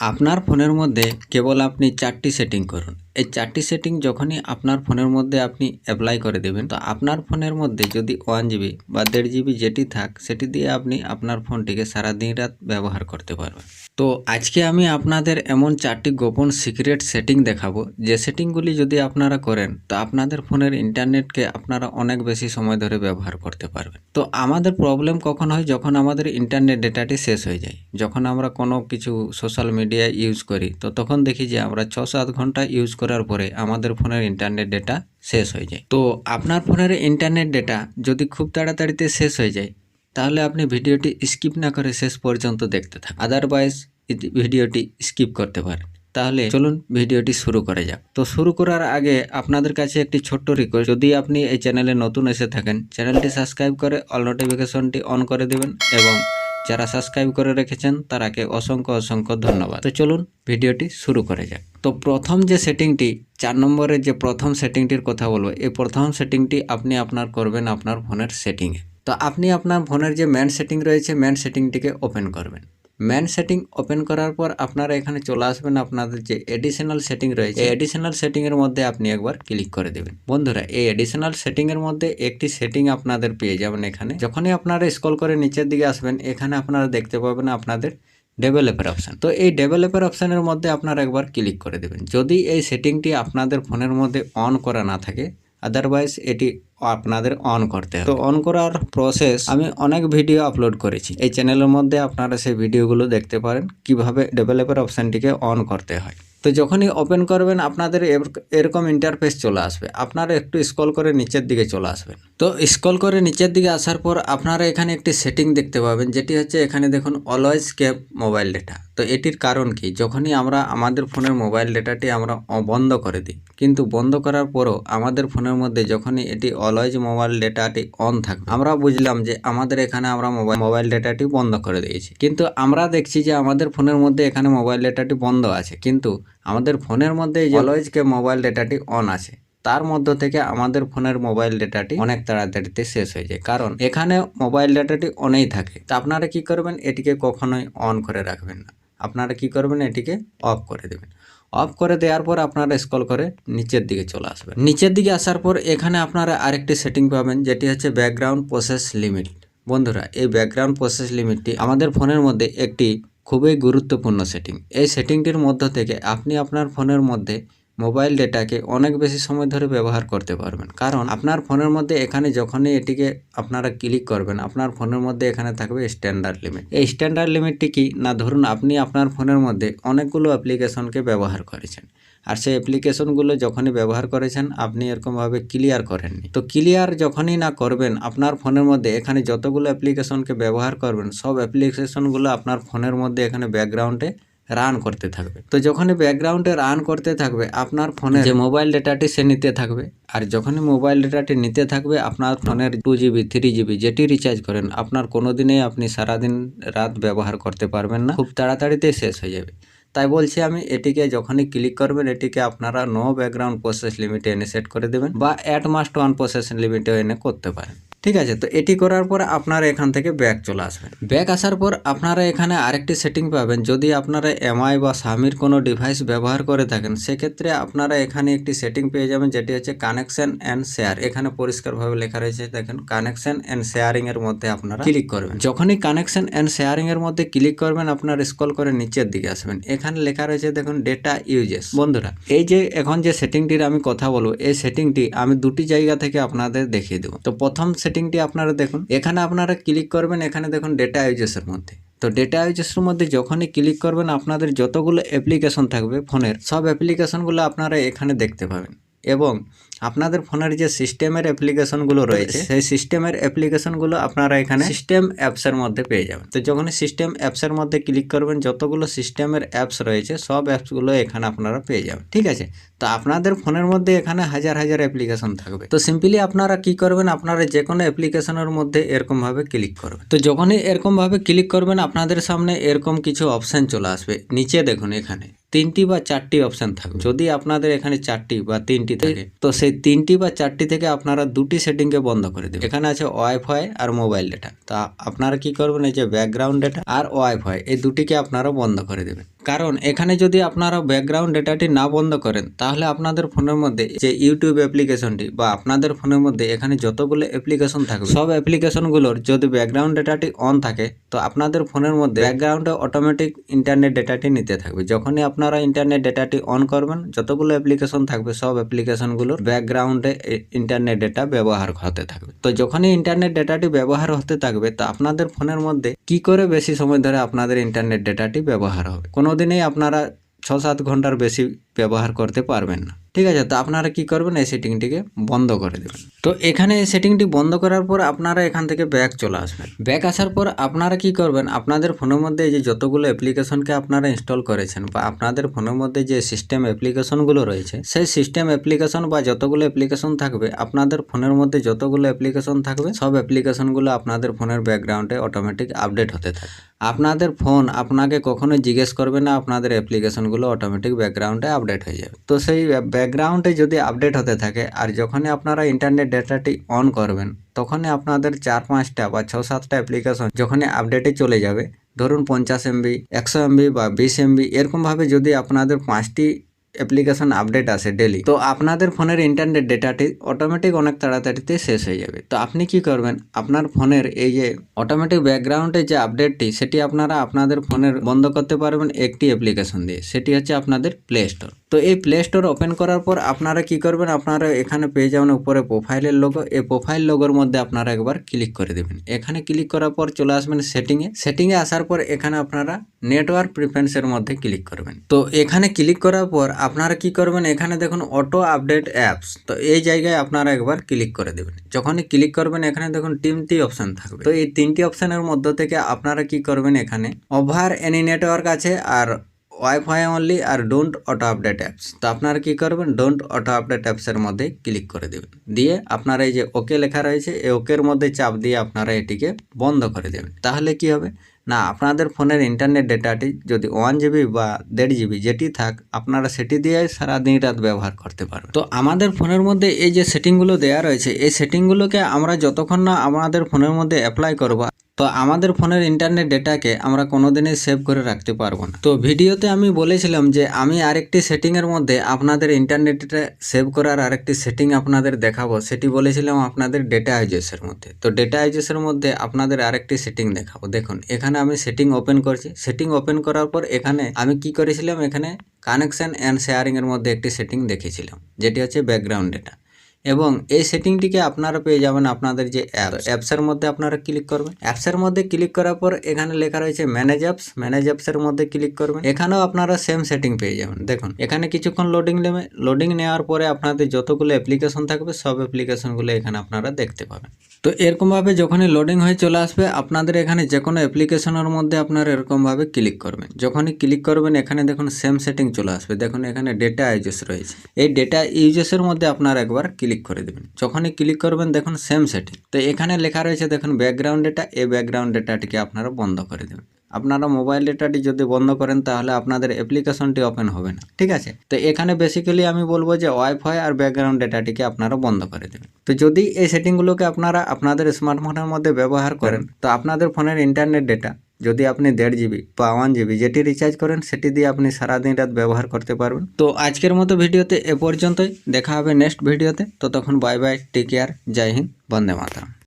আপনার ফোনের মধ্যে কেবল আপনি চারটি সেটিং করুন। এই চারটি সেটিং যখনই আপনার ফোনের মধ্যে আপনি অ্যাপ্লাই করে দেবেন, তো আপনার ফোনের মধ্যে যদি ওয়ান জিবি বা দেড় জিবি যেটি থাক, সেটি দিয়ে আপনি আপনার ফোনটিকে সারা দিন রাত ব্যবহার করতে পারবেন। তো আজকে আমি আপনাদের এমন চারটি গোপন সিক্রেট সেটিং দেখাবো, যে সেটিংগুলি যদি আপনারা করেন, তো আপনাদের ফোনের ইন্টারনেটকে আপনারা অনেক বেশি সময় ধরে ব্যবহার করতে পারবেন। তো আমাদের প্রবলেম কখন হয়? যখন আমাদের ইন্টারনেট ডেটাটি শেষ হয়ে যায়। যখন আমরা কোনো কিছু সোশ্যাল মিডিয়া ইউজ করি, তো তখন দেখি যে আমরা ছ সাত ঘণ্টা ইউজ করার পরে আমাদের ফোনের ইন্টারনেট ডেটা শেষ হয়ে যায়। তো আপনার ফোনের ইন্টারনেট ডেটা যদি খুব তাড়াতাড়িতে শেষ হয়ে যায়, তাহলে আপনি ভিডিওটি স্কিপ না করে শেষ পর্যন্ত দেখতে থাকুন। আদারওয়াইজ ভিডিওটি স্কিপ করতে পারেন। তাহলে চলুন ভিডিওটি শুরু করা যাক। তো শুরু করার আগে আপনাদের কাছে একটি ছোট্ট রিকোয়েস্ট যদি আপনি এই চ্যানেলে নতুন এসে থাকেন চ্যানেলটি সাবস্ক্রাইব করে অল নোটিফিকেশনটি অন করে দেবেন এবং যারা সাবস্ক্রাইব করে রেখেছেন, তারাকে অসংখ্য অসংখ্য ধন্যবাদ। তো চলুন ভিডিওটি শুরু করে যাক। তো প্রথম যে সেটিংটি, চার নম্বরের যে প্রথম সেটিংটির কথা বলব এই প্রথম সেটিংটি আপনি আপনার করবেন আপনার ফোনের সেটিংয়ে। তো আপনি আপনার ফোনের যে ম্যান সেটিং রয়েছে ম্যান সেটিংটিকে ওপেন করবেন। ম্যান সেটিং ওপেন করার পর আপনারা এখানে চলে আসবেন আপনাদের যে এডিশনাল সেটিং রয়েছে। এই এডিশনাল সেটিংয়ের মধ্যে আপনি একবার ক্লিক করে দেবেন। বন্ধুরা, এই এডিশনাল সেটিংয়ের মধ্যে একটি সেটিং আপনাদের পেয়ে যাবেন এখানে। যখনই আপনারা স্ক্রল করে নিচের দিকে আসবেন, এখানে আপনারা দেখতে পাবেন আপনাদের ডেভেলপের অপশান তো এই ডেভেলপের অপশানের মধ্যে আপনারা একবার ক্লিক করে দেবেন। যদি এই সেটিংটি আপনাদের ফোনের মধ্যে অন করা না থাকে আদারওয়াইজ এটি আপনাদের অন করতে হবে। তো অন করার প্রসেস আমি অনেক ভিডিও আপলোড করেছি। এই চ্যানেলের মধ্যে আপনারা সেই ভিডিওগুলো দেখতে পারেন, কীভাবে ডেভেলপের অপশানটিকে অন করতে হয়। তো যখনই ওপেন করবেন, আপনাদের এর- এরকম ইন্টারফেস চলে আসবে। আপনারা একটু স্ক্রল করে নিচের দিকে চলে আসবেন। তো স্ক্রল করে নিচের দিকে আসার পর আপনারা এখানে একটি সেটিং দেখতে পাবেন, যেটি হচ্ছে এখানে দেখুন অলওয়েজ কেপ মোবাইল ডেটা তো এটির কারণ কি? যখনই আমরা আমাদের ফোনের মোবাইল ডেটাটি আমরা বন্ধ করে দিই, কিন্তু বন্ধ করার পরও আমাদের ফোনের মধ্যে যখনই এটি অলওয়েজ মোবাইল ডেটাটি অন থাকবে। আমরা বুঝলাম যে আমাদের এখানে আমরা মোবাইল মোবাইল ডেটাটি বন্ধ করে দিয়েছি। কিন্তু আমরা দেখছি যে আমাদের ফোনের মধ্যে এখানে মোবাইল ডেটাটি বন্ধ আছে। কিন্তু আমাদের ফোনের মধ্যে অলওয়েজ কে মোবাইল ডেটাটি অন আছে, তার মধ্য থেকে আমাদের ফোনের মোবাইল ডেটাটি অনেক তাড়াতাড়িতে শেষ হয়ে যায়। কারণ এখানে মোবাইল ডেটাটি অনেই থাকে। তা আপনারা কি করবেন? এটিকে কখনোই অন করে রাখবেন না। আপনারা কি করবেন, এটিকে অফ করে দেবেন। অফ করে দেওয়ার পর আপনারা স্কল করে নিচের দিকে চলে আসবেন। নিচের দিকে আসার পর এখানে আপনারা আরেকটি সেটিং পাবেন, যেটি হচ্ছে ব্যাকগ্রাউন্ড প্রসেস লিমিট বন্ধুরা, এই ব্যাকগ্রাউন্ড প্রসেস লিমিটটি আমাদের ফোনের মধ্যে একটি খুবই গুরুত্বপূর্ণ সেটিং এই সেটিংটির মধ্য থেকে আপনি আপনার ফোনের মধ্যে মোবাইল ডেটাকে অনেক বেশি সময় ধরে ব্যবহার করতে পারবেন। কারণ আপনার ফোনের মধ্যে এখানে যখনই এটিকে আপনারা ক্লিক করবেন, আপনার ফোনের মধ্যে এখানে থাকবে স্ট্যান্ডার্ড লিমিট এই স্ট্যান্ডার্ড লিমিটটি কি? না, ধরুন আপনি আপনার ফোনের মধ্যে অনেকগুলো অ্যাপ্লিকেশনকে ব্যবহার করেছেন। আর সেই অ্যাপ্লিকেশনগুলো যখনই ব্যবহার করেছেন, আপনি এরকমভাবে ক্লিয়ার করেননি। তো ক্লিয়ার যখনই না করবেন, আপনার ফোনের মধ্যে এখানে যতগুলো অ্যাপ্লিকেশনকে ব্যবহার করবেন, সব অ্যাপ্লিকেশনগুলো আপনার ফোনের মধ্যে এখানে ব্যাকগ্রাউন্ডে রান করতে থাকবে। তো যখনই ব্যাকগ্রাউন্ডে রান করতে থাকবে আপনার ফোনে যে মোবাইল ডেটাটি সে নিতে থাকবে। আর যখনই মোবাইল ডেটাটি নিতে থাকবে আপনার ফোনের টু জিবি থ্রি জিবি যেটি রিচার্জ করেন আপনার কোনো দিনেই আপনি সারাদিন রাত ব্যবহার করতে পারবেন না। খুব তাড়াতাড়িতে শেষ হয়ে যাবে। তাই বলছি আমি এটিকে যখনই ক্লিক করবেন এটিকে আপনারা নো ব্যাকগ্রাউন্ড প্রসেস লিমিটে এনে সেট করে দেবেন বা অ্যাট মাস্ট ওয়ান প্রসেস লিমিটে এনে করতে পারেন। ঠিক আছে? তো এটি করার পর আপনারা এখান থেকে ব্যাক চলে আসবেন। ব্যাক আসার পর আপনারা এখানে আরেকটি সেটিং পাবেন। যদি আপনারা এমআই বা স্বামীর কোনো ডিভাইস ব্যবহার করে থাকেন, সেক্ষেত্রে আপনারা এখানে একটি সেটিং পেয়ে যাবেন, যেটি হচ্ছে কানেকশন অ্যান্ড শেয়ার এখানে পরিষ্কারভাবে লেখা রয়েছে, দেখেন কানেকশন অ্যান্ড শেয়ারিংয়ের মধ্যে আপনারা ক্লিক করবেন। যখনই কানেকশন অ্যান্ড শেয়ারিংয়ের মধ্যে ক্লিক করবেন, আপনারা স্ক্রল করে নিচের দিকে আসবেন। এখানে লেখা রয়েছে, দেখুন ডেটা ইউজেস বন্ধুরা, এই যে এখন যে সেটিংটির আমি কথা বলব, এই সেটিংটি আমি দুটি জায়গা থেকে আপনাদের দেখিয়ে দেবো। তো প্রথম সেটিংটি আপনারা দেখুন। এখানে আপনারা ক্লিক করবেন, এখানে দেখুন ডেটা আইজেসের মধ্যে। তো ডেটা আইজেসের মধ্যে যখনই ক্লিক করবেন, আপনাদের যতগুলো অ্যাপ্লিকেশন থাকবে ফোনের, সব অ্যাপ্লিকেশনগুলো আপনারা এখানে দেখতে পাবেন। এবং আপনাদের ফোনের যে সিস্টেমের অ্যাপ্লিকেশনগুলো রয়েছে সেই সিস্টেমের অ্যাপ্লিকেশনগুলো আপনারা এখানে সিস্টেম অ্যাপসের মধ্যে পেয়ে যাবেন। তো যখনই সিস্টেম অ্যাপসের মধ্যে ক্লিক করবেন যতগুলো সিস্টেমের অ্যাপস রয়েছে সব অ্যাপসগুলো এখানে আপনারা পেয়ে যাবেন। ঠিক আছে? তো আপনাদের ফোনের মধ্যে এখানে হাজার হাজার অ্যাপ্লিকেশন থাকবে। তো সিম্পলি আপনারা কি করবেন আপনারা যে কোনো অ্যাপ্লিকেশনের মধ্যে এরকমভাবে ক্লিক করবেন। তো যখনই এরকমভাবে ক্লিক করবেন আপনাদের সামনে এরকম কিছু অপশান চলে আসবে। নিচে দেখুন এখানে। তিনটি বা চারটি অপশান থাকবে। যদি আপনাদের এখানে চারটি বা তিনটি থাকে, তো সেই তিনটি বা চারটি থেকে আপনারা দুটি সেটিংকে বন্ধ করে দেবেন। এখানে আছে ওয়াইফাই আর মোবাইল ডেটা তা আপনারা কি করবেন, এই যে ব্যাকগ্রাউন্ড ডেটা আর ওয়াইফাই এই দুটিকে আপনারা বন্ধ করে দেবেন। কারণ এখানে যদি আপনারা ব্যাকগ্রাউন্ড ডেটাটি না বন্ধ করেন, তাহলে আপনাদের ফোনের মধ্যে যে ইউটিউব অ্যাপ্লিকেশনটি বা আপনাদের ফোনের মধ্যে এখানে যতগুলো অ্যাপ্লিকেশন থাকবে, সব অ্যাপ্লিকেশনগুলোর যদি ব্যাকগ্রাউন্ড ডেটাটি অন থাকে, তো আপনাদের ফোনের মধ্যে ব্যাকগ্রাউন্ডে অটোমেটিক ইন্টারনেট ডেটাটি নিতে থাকবে। যখনই আপনারা ইন্টারনেট ডেটাটি অন করবেন। যতগুলো অ্যাপ্লিকেশন থাকবে, সব অ্যাপ্লিকেশনগুলোর ব্যাকগ্রাউন্ডে ইন্টারনেট ডেটা ব্যবহার হতে থাকবে। তো যখনই ইন্টারনেট ডেটাটি ব্যবহার হতে থাকবে, তা আপনাদের ফোনের মধ্যে কি করে বেশি সময় ধরে আপনাদের ইন্টারনেট ডেটাটি ব্যবহার হবে? কোনোদিনই আপনারা ছ সাত ঘণ্টার বেশি ব্যবহার করতে পারবেন না। ঠিক আছে, তো আপনারা কি করবেন, এই সেটিংটিকে বন্ধ করে দেবেন। তো এখানে এই সেটিংটি বন্ধ করার পর আপনারা এখান থেকে ব্যাক চলে আসবেন। ব্যাক আসার পর আপনারা কি করবেন, আপনাদের ফোনের মধ্যে যে যতগুলো অ্যাপ্লিকেশনকে আপনারা ইনস্টল করেছেন বা আপনাদের ফোনের মধ্যে যে সিস্টেম অ্যাপ্লিকেশনগুলো রয়েছে, সেই সিস্টেম অ্যাপ্লিকেশন বা যতগুলো অ্যাপ্লিকেশন থাকবে, আপনাদের ফোনের মধ্যে যতগুলো অ্যাপ্লিকেশন থাকবে, সব অ্যাপ্লিকেশনগুলো আপনাদের ফোনের ব্যাকগ্রাউন্ডে অটোমেটিক আপডেট হতে থাকে আপনাদের ফোন আপনাকে কখনোই জিজ্ঞেস করবে না, আপনাদের অ্যাপ্লিকেশনগুলো অটোমেটিক ব্যাকগ্রাউন্ডে আপডেট হয়ে যাবে। তো সেই ব্যাকগ্রাউন্ডে যদি আপডেট হতে থাকে আর যখনই আপনারা ইন্টারনেট ডেটাটি অন করবেন, তখনই আপনাদের চার পাঁচটা বা ছ সাতটা অ্যাপ্লিকেশন যখনই আপডেটে চলে যাবে, ধরুন পঞ্চাশ এমবি একশো এমবি বা বিশ এমবি এরকমভাবে যদি আপনাদের পাঁচটি অ্যাপ্লিকেশন আপডেট আসে ডেলি তো আপনাদের ফোনের ইন্টারনেট ডেটাটি অটোমেটিক অনেক তাড়াতাড়িতে শেষ হয়ে যাবে। তো আপনি কি করবেন? আপনার ফোনের এই যে অটোমেটিক ব্যাকগ্রাউন্ডে যে আপডেটটি সেটি আপনারা আপনাদের ফোনের বন্ধ করতে পারবেন একটি অ্যাপ্লিকেশন দিয়ে, সেটি হচ্ছে আপনাদের প্লে স্টোর তো এই প্লে স্টোর ওপেন করার পর আপনারা কি করবেন? আপনারা এখানে পেয়ে যাবেন উপরে প্রোফাইলের লোগো এই প্রোফাইল লোগোর মধ্যে আপনারা একবার ক্লিক করে দেবেন। এখানে ক্লিক করার পর চলে আসবেন সেটিংয়ে সেটিংয়ে আসার পর এখানে আপনারা নেটওয়ার্ক প্রিফারেন্সের মধ্যে ক্লিক করবেন। তো এখানে ক্লিক করার পর আপনারা কি করবেন? এখানে দেখুন অটো আপডেট অ্যাপস তো এই জায়গায় আপনারা একবার ক্লিক করে দেবেন। যখনই ক্লিক করবেন, এখানে দেখুন তিনটি অপশান থাকবে। তো এই তিনটি অপশানের মধ্যে থেকে আপনারা কি করবেন? এখানে ওভার এনি নেটওয়ার্ক আছে আর ওয়াইফাই অনলি আর ডোন্ট অটো আপডেট অ্যাপস তো আপনারা কী করবেন? ডোন্ট অটো আপডেট অ্যাপসের মধ্যে ক্লিক করে দেবেন। দিয়ে আপনারা এই যে ওকে লেখা রয়েছে, এই ওকের মধ্যে চাপ দিয়ে আপনারা এটিকে বন্ধ করে দেবেন। তাহলে কি হবে? না, আপনাদের ফোনের ইন্টারনেট ডেটাটি যদি ওয়ান জিবি বা দেড় জিবি যেটি থাক, আপনারা সেটি দিয়ে সারা দিন রাত ব্যবহার করতে পারবেন। তো আমাদের ফোনের মধ্যে এই যে সেটিংগুলো দেওয়া রয়েছে, এই সেটিংগুলোকে আমরা যতক্ষণ না আমাদের ফোনের মধ্যে অ্যাপ্লাই করব তো আমাদের ফোনের ইন্টারনেট ডেটাকে আমরা কোনোদিনই সেভ করে রাখতে পারব না। তো ভিডিওতে আমি বলেছিলাম যে আমি আরেকটি সেটিংয়ের মধ্যে আপনাদের ইন্টারনেটটা সেভ করার আরেকটি সেটিং আপনাদের দেখাবো। সেটি বলেছিলাম আপনাদের ডেটা আইজেসের মধ্যে। তো ডেটা আইজেসের মধ্যে আপনাদের আরেকটি সেটিং দেখাবো। দেখুন, এখানে আমি সেটিং ওপেন করছি। সেটিং ওপেন করার পর এখানে আমি কি করেছিলাম? এখানে কানেকশন অ্যান্ড শেয়ারিংয়ের মধ্যে একটি সেটিং দেখেছিলাম, যেটি হচ্ছে ব্যাকগ্রাউন্ড ডেটা এবং এই সেটিংটিকে আপনারা পেয়ে যাবেন আপনাদের যে অ্যাপ অ্যাপসের মধ্যে আপনারা ক্লিক করবেন। অ্যাপসের মধ্যে ক্লিক করার পর এখানে লেখা রয়েছে ম্যানেজ অ্যাপস ম্যানেজ অ্যাপসের মধ্যে ক্লিক করবেন। এখানেও আপনারা সেম সেটিং পেয়ে যাবেন। দেখুন, এখানে কিছুক্ষণ লোডিং নেবে লোডিং নেওয়ার পরে আপনাদের যতগুলো অ্যাপ্লিকেশন থাকবে, সব অ্যাপ্লিকেশনগুলো এখানে আপনারা দেখতে পাবেন। তো এরকমভাবে যখনই লোডিং হয়ে চলে আসবে, আপনাদের এখানে যে কোনো অ্যাপ্লিকেশনের মধ্যে আপনারা এরকমভাবে ক্লিক করবেন। যখনই ক্লিক করবেন, এখানে দেখুন সেম সেটিং চলে আসবে। দেখুন, এখানে ডেটা ইউজেস রয়েছে। এই ডেটা ইউজেসের মধ্যে আপনারা একবার ক্লিক করে দেবেন। যখনই ক্লিক করবেন, দেখুন সেম সেটিং তো এখানে লেখা রয়েছে, দেখুন ব্যাকগ্রাউন্ড ডেটা এই ব্যাকগ্রাউন্ড ডেটাটিকে আপনারা বন্ধ করে দেবেন। আপনারা মোবাইল ডেটাটি যদি বন্ধ করেন, তাহলে আপনাদের অ্যাপ্লিকেশনটি ওপেন হবে না। ঠিক আছে? তো এখানে বেসিক্যালি আমি বলব যে ওয়াইফাই আর ব্যাকগ্রাউন্ড ডেটাটিকে আপনারা বন্ধ করে দেবেন। তো যদি এই সেটিংগুলোকে আপনারা আপনাদের স্মার্টফোনের মধ্যে ব্যবহার করেন, তো আপনাদের ফোনের ইন্টারনেট ডেটা যদি আপনি দেড় জিবি বা ওয়ান জিবি যেটি রিচার্জ করেন, সেটি দিয়ে আপনি সারাদিন রাত ব্যবহার করতে পারবেন। তো আজকের মতো ভিডিওতে এ পর্যন্তই। দেখা হবে নেক্সট ভিডিওতে। তো তখন বাই বাই টেক কেয়ার জয় হিন্দ, বন্দে মাতরম।